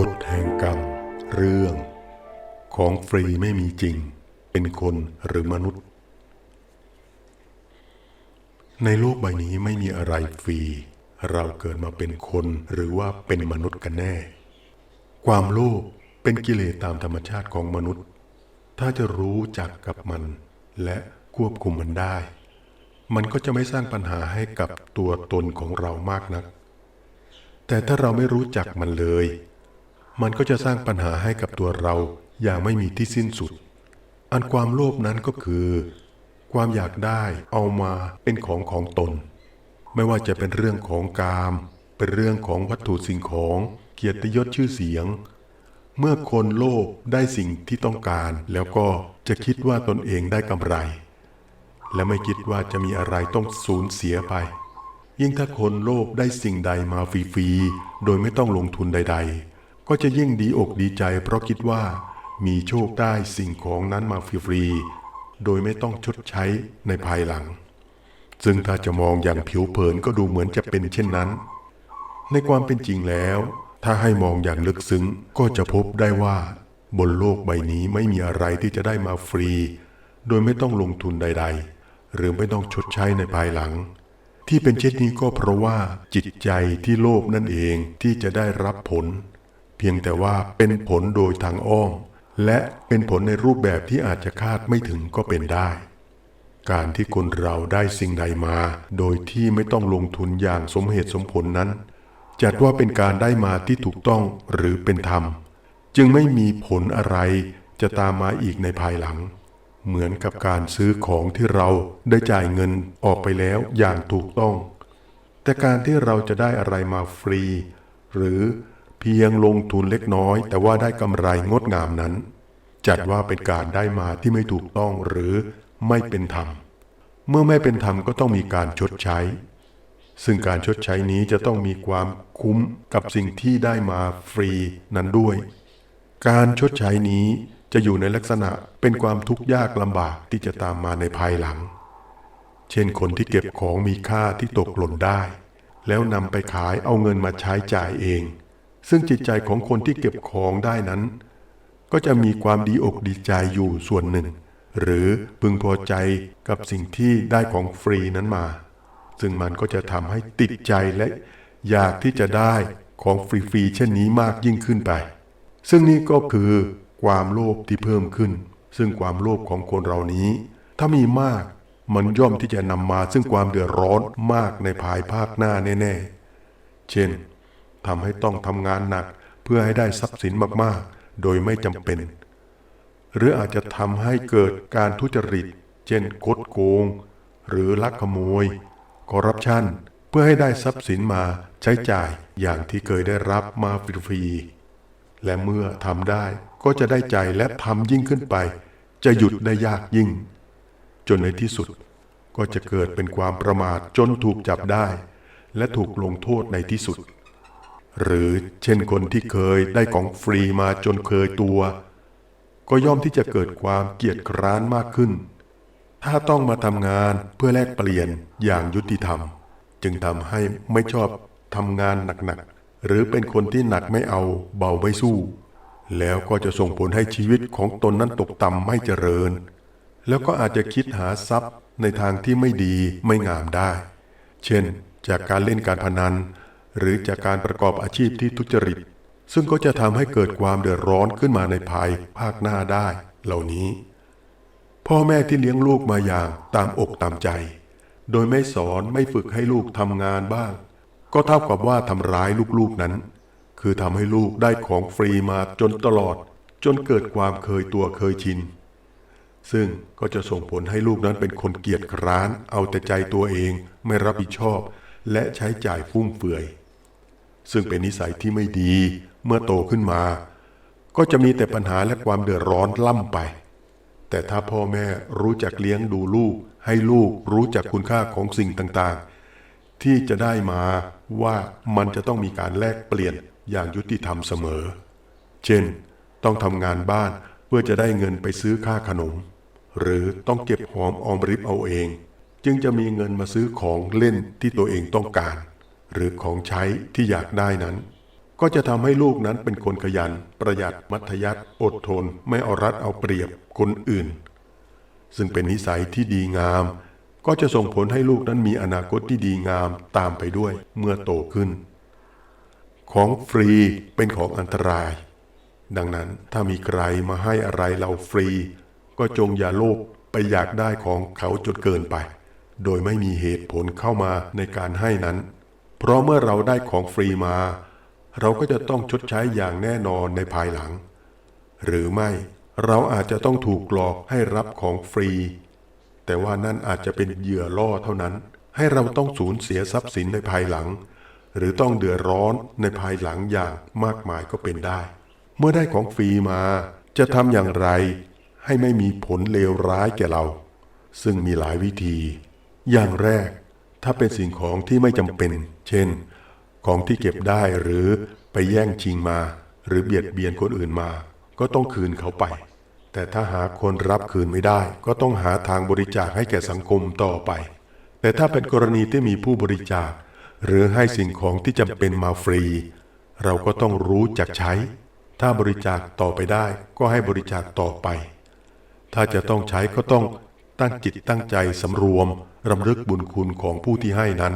กฎแห่งกรรม เรื่อง ของฟรีไม่มีจริง เป็นคนหรือมนุษย์ ในโลกใบนี้ไม่มีอะไรฟรี เราเกิดมาเป็นคนหรือว่าเป็นมนุษย์กันแน่ ความโลภเป็นกิเลสตามธรรมชาติของมนุษย์ ถ้าจะรู้จักกับมัน และควบคุมมันได้ มันก็จะไม่สร้างปัญหาให้กับตัวตนของเรามากนัก แต่ถ้าเราไม่รู้จักมันเลย มันก็จะสร้างปัญหาให้กับตัวเราอย่างไม่มีที่สิ้นสุด อันความโลภนั้นก็คือ ความอยากได้เอามาเป็นของของตน ไม่ว่าจะเป็นเรื่องของกาม เป็นเรื่องของวัตถุสิ่งของเกียรติยศชื่อเสียง เมื่อคนโลภได้สิ่งที่ต้องการ แล้วก็จะคิดว่าตนเองได้กำไร และไม่คิดว่าจะมีอะไรต้องสูญเสียไป ยิ่งถ้าคนโลภได้สิ่งใดมาฟรีๆโดยไม่ต้องลงทุนใด ๆ ก็จะยิ่งดีอกดีใจเพราะคิดว่ามีโชคได้สิ่งของนั้นมาฟรีๆ โดยไม่ต้องชดใช้ในภายหลัง ซึ่งถ้าจะมองอย่างผิวเผินก็ดูเหมือนจะเป็นเช่นนั้น ในความเป็นจริงแล้ว ถ้าให้มองอย่างลึกซึ้งก็จะพบได้ว่า บนโลกใบนี้ไม่มีอะไรที่จะได้มาฟรี โดยไม่ต้องลงทุนใด ๆ หรือไม่ต้องชดใช้ในภายหลัง ที่เป็นเช่นนี้ก็เพราะว่าจิตใจที่โลภนั่นเองที่จะได้รับผล เพียงแต่ว่าเป็นผลโดยทางอ้อมและเป็นผลในรูปแบบที่อาจจะคาดไม่ถึงก็เป็นได้ การที่คนเราได้สิ่งใดมา โดยที่ไม่ต้องลงทุนอย่างสมเหตุสมผลนั้น จัดว่าเป็นการได้มาที่ถูกต้องหรือเป็นธรรม จึงไม่มีผลอะไรจะตามมาอีกในภายหลัง เหมือนกับการซื้อของที่เราได้จ่ายเงินออกไปแล้วอย่างถูกต้อง แต่การที่เราจะได้อะไรมาฟรี หรือ พียงลงทุนเล็กน้อย แต่ว่าได้กำไรงดงามนั้น จัดว่าเป็นการได้มาที่ไม่ถูกต้องหรือไม่เป็นธรรม เมื่อไม่เป็นธรรมก็ต้องมีการชดใช้ ซึ่งการชดใช้นี้จะต้องมีความคุ้มกับสิ่งที่ได้มาฟรีนั้นด้วย การชดใช้นี้จะอยู่ในลักษณะเป็นความทุกข์ยากลำบากที่จะตามมาในภายหลัง เช่นคนที่เก็บของมีค่าที่ตกหล่นได้ แล้วนำไปขายเอาเงินมาใช้จ่ายเอง ซึ่งจิตใจของคนที่เก็บของได้นั้น ก็จะมีความดีอกดีใจอยู่ส่วนหนึ่ง หรือพึงพอใจกับสิ่งที่ได้ของฟรีนั้นมา ซึ่งมันก็จะทำให้ติดใจและอยากที่จะได้ของฟรีๆเช่นนี้มากยิ่งขึ้นไป ซึ่งนี่ก็คือความโลภที่เพิ่มขึ้น ซึ่งความโลภของคนเรานี้ ถ้ามีมากมันย่อมที่จะนำมาซึ่งความเดือดร้อนมากในภายภาคหน้าแน่ ๆ เช่น ทำให้ต้องทำงานหนักเพื่อให้ได้ทรัพย์สินมากๆ โดยไม่จำเป็น หรืออาจจะทำให้เกิดการทุจริต เช่นคดโกง หรือลักขโมย คอร์รัปชันเพื่อให้ได้ทรัพย์สินมาใช้จ่ายอย่างที่เคยได้รับมาฟรีๆและเมื่อทำได้ก็จะได้ใจและทำยิ่งขึ้นไป จะหยุดได้ยากยิ่ง จนในที่สุดก็จะเกิดเป็นความประมาทจนถูกจับได้ และถูกลงโทษในที่สุด หรือเช่นคนที่เคยได้ของฟรีมาจนเคยตัว ก็ย่อมที่จะเกิดความเกียดคร้านมากขึ้น ถ้าต้องมาทำงานเพื่อแลกเปลี่ยนอย่างยุติธรรม จึงทำให้ไม่ชอบทำงานหนักๆ หรือเป็นคนที่หนักไม่เอาเบาไม่สู้ แล้วก็จะส่งผลให้ชีวิตของตนนั้นตกต่ำไม่เจริญ แล้วก็อาจจะคิดหาทรัพย์ในทางที่ไม่ดีไม่งามได้ เช่น จากการเล่นการพนัน หรือจากการประกอบอาชีพที่ทุจริต ซึ่งก็จะทำให้เกิดความเดือดร้อนขึ้นมาในภายภาคหน้าได้เหล่านี้ พ่อแม่ที่เลี้ยงลูกมาอย่างตามอกตามใจ โดยไม่สอนไม่ฝึกให้ลูกทำงานบ้าง ก็เท่ากับว่าทำร้ายลูกๆนั้น คือทำให้ลูกได้ของฟรีมาจนตลอด จนเกิดความเคยตัวเคยชินซึ่งก็จะส่งผลให้ลูกนั้นเป็นคนเกียจคร้าน เอาแต่ใจตัวเองไม่รับผิดชอบ และใช้จ่ายฟุ่มเฟือย ซึ่งเป็นนิสัยที่ไม่ดีเมื่อโตขึ้นมา ก็จะมีแต่ปัญหาและความเดือดร้อนล่ำไป แต่ถ้าพ่อแม่รู้จักเลี้ยงดูลูก ให้ลูกรู้จักคุณค่าของสิ่งต่างๆ ที่จะได้มาว่ามันจะต้องมีการแลกเปลี่ยนอย่างยุติธรรมเสมอ เช่น ต้องทำงานบ้านเพื่อจะได้เงินไปซื้อค่าขนม หรือต้องเก็บหอมออมริบเอาเอง จึงจะมีเงินมาซื้อของเล่นที่ตัวเองต้องการ หรือของใช้ที่อยากได้นั้น ก็จะทำให้ลูกนั้นเป็นคนขยัน ประหยัดมัธยัติอดทน ไม่เอารัดเอาเปรียบคนอื่น ซึ่งเป็นนิสัยที่ดีงาม ก็จะส่งผลให้ลูกนั้นมีอนาคตที่ดีงามตามไปด้วยเมื่อโตขึ้น ของฟรีเป็นของอันตราย ดังนั้นถ้ามีใครมาให้อะไรเราฟรี ก็จงอย่าโลภไปอยากได้ของเขาจนเกินไป โดยไม่มีเหตุผลเข้ามาในการให้นั้น เพราะเมื่อเราได้ของฟรีมา เราก็จะต้องชดใช้อย่างแน่นอนในภายหลัง หรือไม่เราอาจจะต้องถูกหลอกให้รับของฟรี แต่ว่านั่นอาจจะเป็นเหยื่อล่อเท่านั้น ให้เราต้องสูญเสียทรัพย์สินในภายหลัง หรือต้องเดือดร้อนในภายหลังอย่างมากมายก็เป็นได้ เมื่อได้ของฟรีมาจะทำอย่างไรให้ไม่มีผลเลวร้ายแก่เรา ซึ่งมีหลายวิธี อย่างแรก ถ้าเป็นสิ่งของที่ไม่จำเป็น เช่น ของที่เก็บได้หรือไปแย่งชิงมา หรือเบียดเบียนคนอื่นมา ก็ต้องคืนเขาไป แต่ถ้าหาคนรับคืนไม่ได้ ก็ต้องหาทางบริจาคให้แก่สังคมต่อไป แต่ถ้าเป็นกรณีที่มีผู้บริจาค หรือให้สิ่งของที่จำเป็นมาฟรี เราก็ต้องรู้จักใช้ ถ้าบริจาคต่อไปได้ ก็ให้บริจาคต่อไป ถ้าจะต้องใช้ก็ต้องตั้งจิตตั้งใจสำรวม รำลึกบุญคุณของผู้ที่ให้นั้น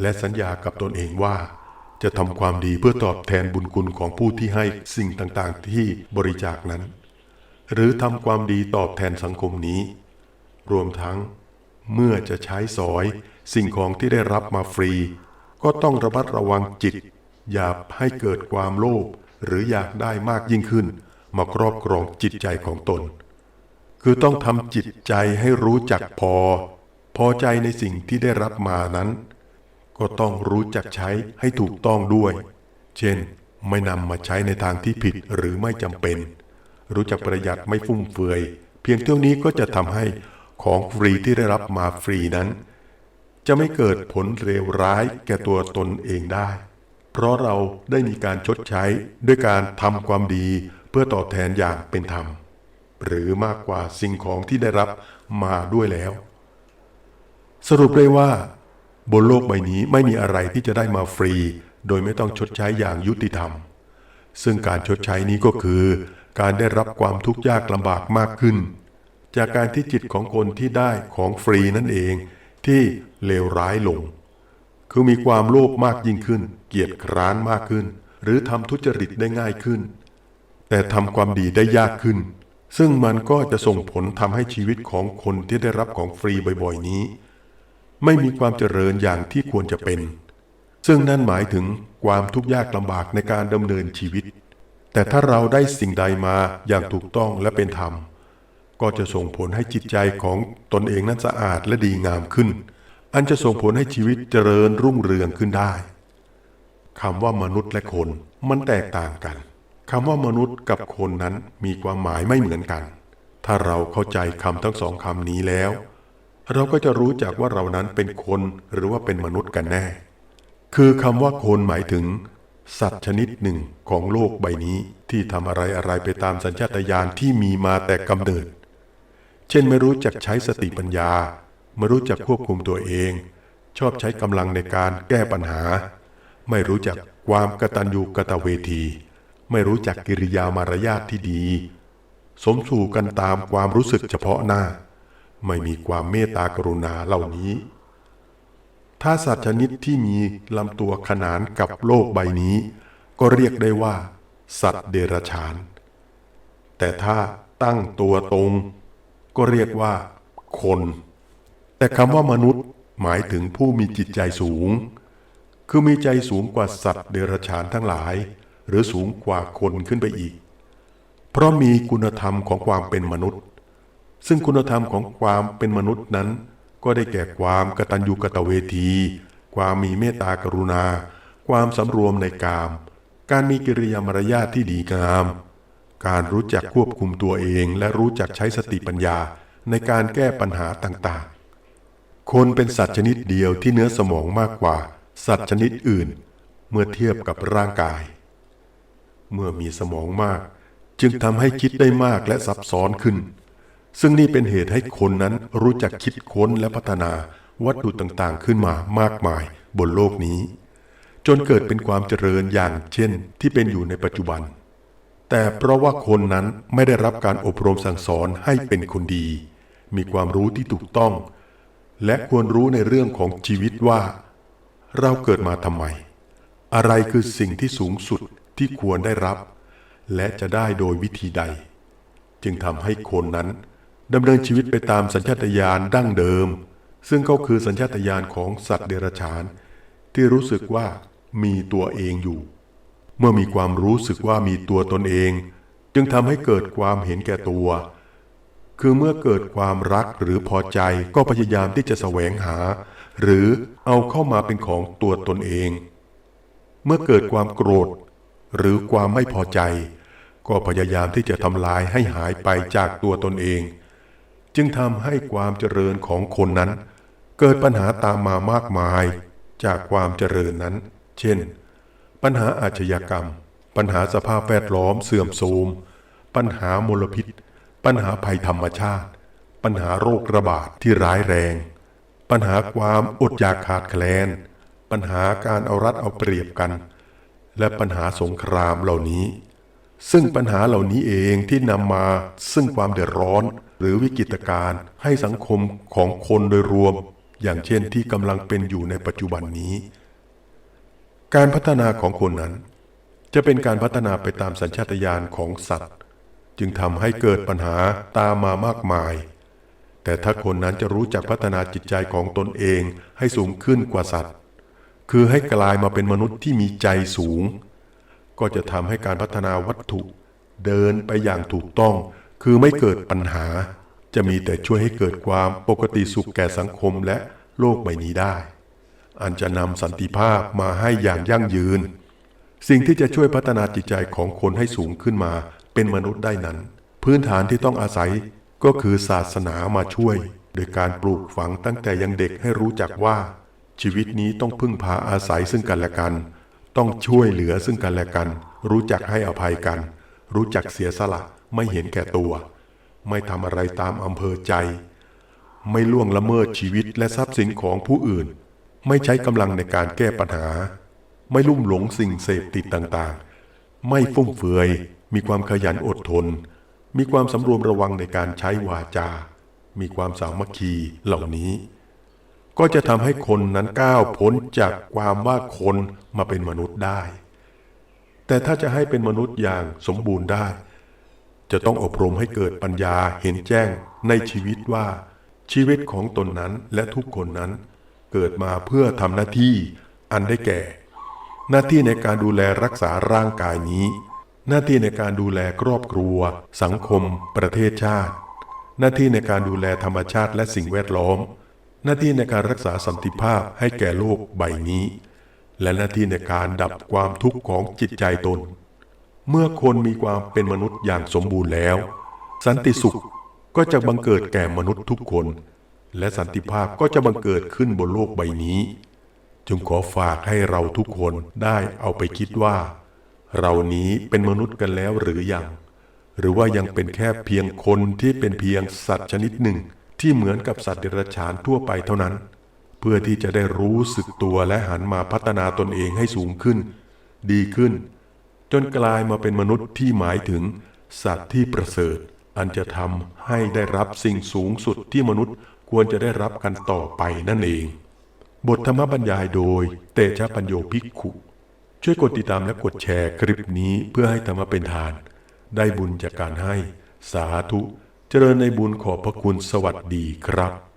และสัญญากับตนเองว่า จะทำความดีเพื่อตอบแทนบุญคุณของผู้ที่ให้สิ่งต่างๆ ที่บริจาคนั้น หรือทำความดีตอบแทนสังคมนี้ รวมทั้ง เมื่อจะใช้สอยสิ่งของที่ได้รับมาฟรี ก็ต้องระมัดระวังจิต อย่าให้เกิดความโลภหรืออยากได้มากยิ่งขึ้น มาครอบครองจิตใจของตน คือต้องทำจิตใจให้รู้จักพอ พอใจในสิ่งที่ได้รับมานั้น ก็ต้องรู้จักใช้ให้ถูกต้องด้วย เช่น ไม่นำมาใช้ในทางที่ผิดหรือไม่จำเป็น รู้จักประหยัดไม่ฟุ่มเฟือย เพียงเท่านี้ก็จะทำให้ของฟรีที่ได้รับมาฟรีนั้น จะไม่เกิดผลเลวร้ายแก่ตัวตนเองได้ เพราะเราได้มีการชดใช้ด้วยการทำความดีเพื่อตอบแทนอย่างเป็นธรรม หรือมากกว่าสิ่งของที่ได้รับมาด้วยแล้ว สรุปเลยว่า บนโลกใบนี้ไม่มีอะไรที่จะได้มาฟรี โดยไม่ต้องชดใช้อย่างยุติธรรม ซึ่งการชดใช้นี้ก็คือ การได้รับความทุกข์ยากลำบากมากขึ้น จากการที่จิตของคนที่ได้ของฟรีนั่นเอง ที่เลวร้ายลง คือมีความโลภมากยิ่งขึ้น เกียจคร้านมากขึ้น หรือทำทุจริตได้ง่ายขึ้น แต่ทำความดีได้ยากขึ้นซึ่งมันก็จะส่งผลทำให้ชีวิตของคนที่ได้รับของฟรีบ่อยๆนี้ ไม่มีความเจริญอย่างที่ควรจะเป็น ซึ่งนั่นหมายถึงความทุกข์ยากลำบากในการดำเนินชีวิต แต่ถ้าเราได้สิ่งใดมาอย่างถูกต้องและเป็นธรรม ก็จะส่งผลให้จิตใจของตนเองนั้นสะอาดและดีงามขึ้น อันจะส่งผลให้ชีวิตเจริญรุ่งเรืองขึ้นได้คำว่ามนุษย์และคนมันแตกต่างกันคำว่ามนุษย์กับคนนั้นมีความหมายไม่เหมือนกัน ถ้าเราเข้าใจคำทั้งสองคำนี้แล้ว เราก็จะรู้จักว่าเรานั้นเป็นคนหรือว่าเป็นมนุษย์กันแน่ คือคำว่าคนหมายถึง สัตว์ชนิดหนึ่งของโลกใบนี้ที่ทำอะไรอะไรไปตามสัญชาตญาณที่มีมาแต่กำเนิด เช่นไม่รู้จักใช้สติปัญญา ไม่รู้จักควบคุมตัวเอง ชอบใช้กำลังในการแก้ปัญหา ไม่รู้จักความกตัญญูกตเวที ไม่รู้จักกิริยามารยาทที่ดี สมสู่กันตามความรู้สึกเฉพาะหน้า ไม่มีความเมตตากรุณาเหล่านี้ ถ้าสัตว์ชนิดที่มีลำตัวขนานกับโลกใบนี้ ก็เรียกได้ว่า สัตว์เดรัจฉาน แต่ถ้าตั้งตัวตรง ก็เรียกว่า คน แต่คำว่ามนุษย์หมายถึงผู้มีจิตใจสูง คือมีใจสูงกว่าสัตว์เดรัจฉานทั้งหลาย หรือสูงกว่าคนขึ้นไปอีก เพราะมีคุณธรรมของความเป็นมนุษย์ ซึ่งคุณธรรมของความเป็นมนุษย์นั้น ก็ได้แก่ความกตัญญูกตเวที ความมีเมตตากรุณา ความสำรวมในกาม การมีกิริยามารยาทที่ดีงาม การรู้จักควบคุมตัวเองและรู้จักใช้สติปัญญาในการแก้ปัญหาต่างๆ คนเป็นสัตว์ชนิดเดียวที่เนื้อสมองมากกว่า สัตว์ชนิดอื่น เมื่อเทียบกับร่างกาย เมื่อมีสมองมาก จึงทำให้คิดได้มากและซับซ้อนขึ้น ซึ่งนี่เป็นเหตุให้คนนั้นรู้จักคิดค้นและพัฒนาวัตถุต่างๆ ขึ้นมามากมายบนโลกนี้ จนเกิดเป็นความเจริญอย่างเช่นที่เป็นอยู่ในปัจจุบัน แต่เพราะว่าคนนั้นไม่ได้รับการอบรมสั่งสอนให้เป็นคนดี มีความรู้ที่ถูกต้อง และควรรู้ในเรื่องของชีวิตว่า เราเกิดมาทำไม อะไรคือสิ่งที่สูงสุดที่ควรได้รับ และจะได้โดยวิธีใด จึงทำให้คนนั้น ดำเนินชีวิตไปตามสัญชาตญาณดั้งเดิม ซึ่งก็คือสัญชาตญาณของสัตว์เดรัจฉาน ที่รู้สึกว่ามีตัวเองอยู่ เมื่อมีความรู้สึกว่ามีตัวตนเอง จึงทำให้เกิดความเห็นแก่ตัว คือเมื่อเกิดความรักหรือพอใจก็พยายามที่จะแสวงหา หรือเอาเข้ามาเป็นของตัวตนเอง เมื่อเกิดความโกรธ หรือความไม่พอใจ ก็พยายามที่จะทำลายให้หายไปจากตัวตนเอง จึงทำให้ความเจริญของคนนั้น เกิดปัญหาตามมามากมายจากความเจริญนั้น เช่น ปัญหาอาชญากรรม ปัญหาสภาพแวดล้อมเสื่อมโทรม ปัญหามลพิษ ปัญหาภัยธรรมชาติ ปัญหาโรคระบาดที่ร้ายแรง ปัญหาความอดอยากขาดแคลน ปัญหาการเอารัดเอาเปรียบกัน และปัญหาสงครามเหล่านี้ ซึ่งปัญหาเหล่านี้เองที่นำมาซึ่งความเดือดร้อน หรือวิกฤตการณ์ให้สังคมของคนโดยรวม อย่างเช่นที่กำลังเป็นอยู่ในปัจจุบันนี้ การพัฒนาของคนนั้น จะเป็นการพัฒนาไปตามสัญชาตญาณของสัตว์ จึงทำให้เกิดปัญหาตามมามากมาย แต่ถ้าคนนั้นจะรู้จักพัฒนาจิตใจของตนเองให้สูงขึ้นกว่าสัตว์ คือให้กลายมาเป็นมนุษย์ที่มีใจสูง ก็จะทำให้การพัฒนาวัตถุเดินไปอย่างถูกต้อง คือไม่เกิดปัญหา จะมีแต่ช่วยให้เกิดความปกติสุขแก่สังคมและโลกใบนี้ได้ อันจะนำสันติภาพมาให้อย่างยั่งยืน สิ่งที่จะช่วยพัฒนาจิตใจของคนให้สูงขึ้นมาเป็นมนุษย์ได้นั้น พื้นฐานที่ต้องอาศัยก็คือศาสนามาช่วย โดยการปลูกฝังตั้งแต่ยังเด็กให้รู้จักว่า ชีวิตนี้ต้องพึ่งพาอาศัยซึ่งกันและกัน ต้องช่วยเหลือซึ่งกันและกัน รู้จักให้อภัยกัน รู้จักเสียสละ ไม่เห็นแก่ตัว ไม่ทำอะไรตามอำเภอใจ ไม่ล่วงละเมิดชีวิตและทรัพย์สินของผู้อื่น ไม่ใช้กำลังในการแก้ปัญหา ไม่ลุ่มหลงสิ่งเสพติดต่างๆ ไม่ฟุ่มเฟือย มีความขยันอดทน มีความสำรวมระวังในการใช้วาจา มีความสามัคคีเหล่านี้ ก็จะทำให้คนนั้นก้าวพ้นจากความว่าคนมาเป็นมนุษย์ได้แต่ถ้าจะให้เป็นมนุษย์อย่างสมบูรณ์ได้ จะต้องอบรมให้เกิดปัญญาเห็นแจ้งในชีวิตว่า ชีวิตของตนนั้นและทุกคนนั้น เกิดมาเพื่อทำหน้าที่อันได้แก่ หน้าที่ในการดูแลรักษาร่างกายนี้ หน้าที่ในการดูแลครอบครัว สังคม ประเทศชาติ หน้าที่ในการดูแลธรรมชาติและสิ่งแวดล้อม หน้าที่ในการรักษาสันติภาพให้แก่โลกใบนี้ และหน้าที่ในการดับความทุกข์ของจิตใจตน เมื่อคนมีความเป็นมนุษย์อย่างสมบูรณ์แล้ว สันติสุขก็จะบังเกิดแก่มนุษย์ทุกคน และสันติภาพก็จะบังเกิดขึ้นบนโลกใบนี้ จึงขอฝากให้เราทุกคนได้เอาไปคิดว่า เรานี้เป็นมนุษย์กันแล้วหรือยัง หรือว่ายังเป็นแค่เพียงคนที่เป็นเพียงสัตว์ชนิดหนึ่ง ที่เหมือนกับสัตว์เดรัจฉานทั่วไปเท่านั้น เพื่อที่จะได้รู้สึกตัวและหันมาพัฒนาตนเองให้สูงขึ้น ดีขึ้น จนกลายมาเป็นมนุษย์ที่หมายถึง สัตว์ที่ประเสริฐ อันจะทำให้ได้รับสิ่งสูงสุดที่มนุษย์ควรจะได้รับกันต่อไปนั่นเอง บทธรรมบรรยายโดย เตชะปัญโยภิกขุ ช่วยกดติดตามและกดแชร์คลิปนี้เพื่อให้ธรรมะเป็นทาน ได้บุญจากการให้ สาธุ เจริญในบุญขอบพระคุณสวัสดีครับ